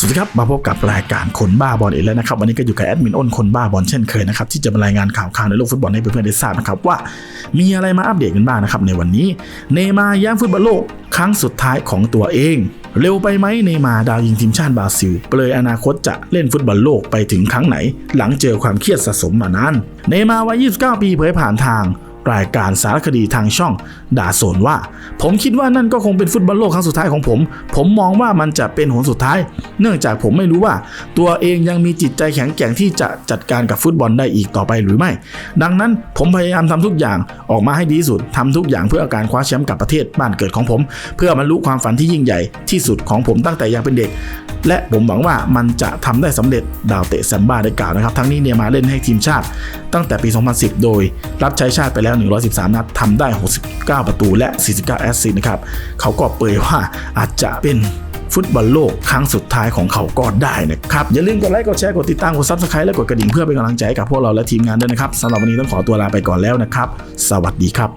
สวัสดีครับมาพบกับรายการคนบ้าบอลอีกแล้วนะครับวันนี้ก็อยู่กับแอดมินอ้นคนบ้าบอลเช่นเคยนะครับที่จะมารายงานข่าวข่าวในโลกฟุตบอลให้เพื่อนๆได้ทราบนะครับว่ามีอะไรมาอัปเดตกันบ้างนะครับในวันนี้เนมาร์ย้ำฟุตบอลโลกครั้งสุดท้ายของตัวเอง เร็วไปไหมเนมาดาวยิงทีมชาติบราซิล เปลยอนาคตจะเล่นฟุตบอลโลกไปถึงครั้งไหน หลังเจอความเครียดสะสมมานานเนมาวัย 29 ปีเผยผ่านทาง รายการสารคดีทางช่องด่าโซนว่า ผมคิดว่านั่นก็คงเป็นฟุตบอลโลกครั้งสุดท้ายของผม ผมมองว่ามันจะเป็นหนสุดท้าย เนื่องจากผมไม่รู้ว่า ตัวเองยังมีจิตใจแข็งแกร่งที่จะจัดการกับฟุตบอลได้อีกต่อไปหรือไม่ ดังนั้นผมพยายามทำทุกอย่างออกมาให้ดีที่สุดทำทุกอย่างเพื่อการคว้าแชมป์กับประเทศบ้านเกิดของผม เพื่อบรรลุความฝันที่ยิ่งใหญ่ที่สุดของผมตั้งแต่ยังเป็นเด็ก และผมหวังว่ามันจะทำได้สำเร็จ ดาวเตะแซมบ้าได้กล่าวนะครับ ทั้งนี้เนี่ยมาเล่นให้ทีมชาติ ตั้งแต่ปี 2010 โดย รับใช้ชาติไปแล้ว 113 นัดทำได้ 69 ประตูและ 49 แอสซิสต์นะครับ เขาก็เปยว่าอาจจะเป็นฟุตบอลโลกครั้งสุดท้ายของเขาก็ได้นะครับ อย่าลืมกดไลค์กดแชร์กดติดตามกดซับสไครต์และกดกระดิ่งเพื่อเป็นกำลังใจให้กับพวกเราและทีมงานด้วยนะครับสำหรับวันนี้ต้องขอตัวลาไปก่อนแล้วนะครับ สวัสดีครับ